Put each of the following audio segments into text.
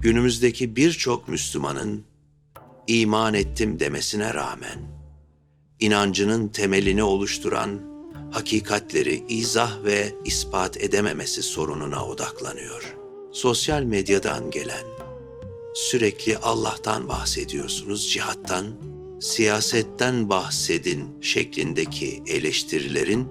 Günümüzdeki birçok Müslümanın iman ettim demesine rağmen inancının temelini oluşturan hakikatleri izah ve ispat edememesi sorununa odaklanıyor. Sosyal medyadan gelen sürekli Allah'tan bahsediyorsunuz, cihattan, siyasetten bahsedin şeklindeki eleştirilerin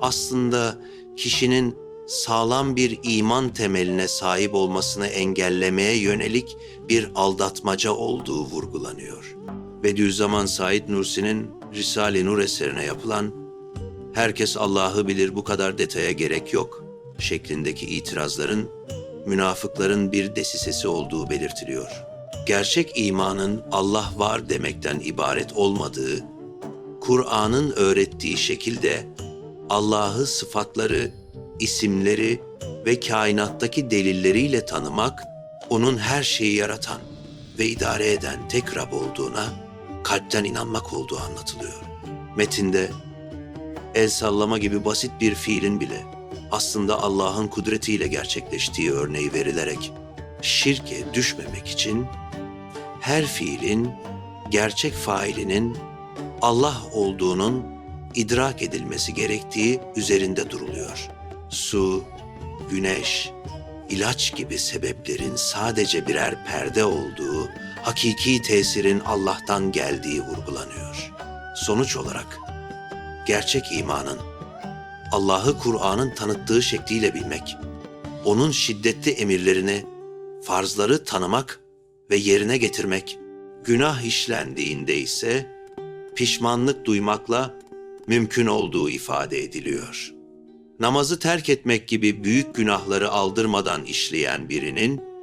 aslında kişinin sağlam bir iman temeline sahip olmasını engellemeye yönelik bir aldatmaca olduğu vurgulanıyor. Bediüzzaman Said Nursi'nin Risale-i Nur eserine yapılan herkes Allah'ı bilir bu kadar detaya gerek yok şeklindeki itirazların münafıkların bir desisesi olduğu belirtiliyor. Gerçek imanın Allah var demekten ibaret olmadığı, Kur'an'ın öğrettiği şekilde Allah'ı sıfatları, isimleri ve kainattaki delilleriyle tanımak, onun her şeyi yaratan ve idare eden tek Rab olduğuna kalpten inanmak olduğu anlatılıyor. Metinde el sallama gibi basit bir fiilin bile aslında Allah'ın kudretiyle gerçekleştiği örneği verilerek şirke düşmemek için her fiilin gerçek failinin Allah olduğunun idrak edilmesi gerektiği üzerinde duruluyor. Su, güneş, ilaç gibi sebeplerin sadece birer perde olduğu, hakiki tesirin Allah'tan geldiği vurgulanıyor. Sonuç olarak gerçek imanın Allah'ı Kur'an'ın tanıttığı şekliyle bilmek, onun şiddetli emirlerini, farzları tanımak ve yerine getirmek, günah işlendiğinde ise pişmanlık duymakla mümkün olduğu ifade ediliyor. Namazı terk etmek gibi büyük günahları aldırmadan işleyen birinin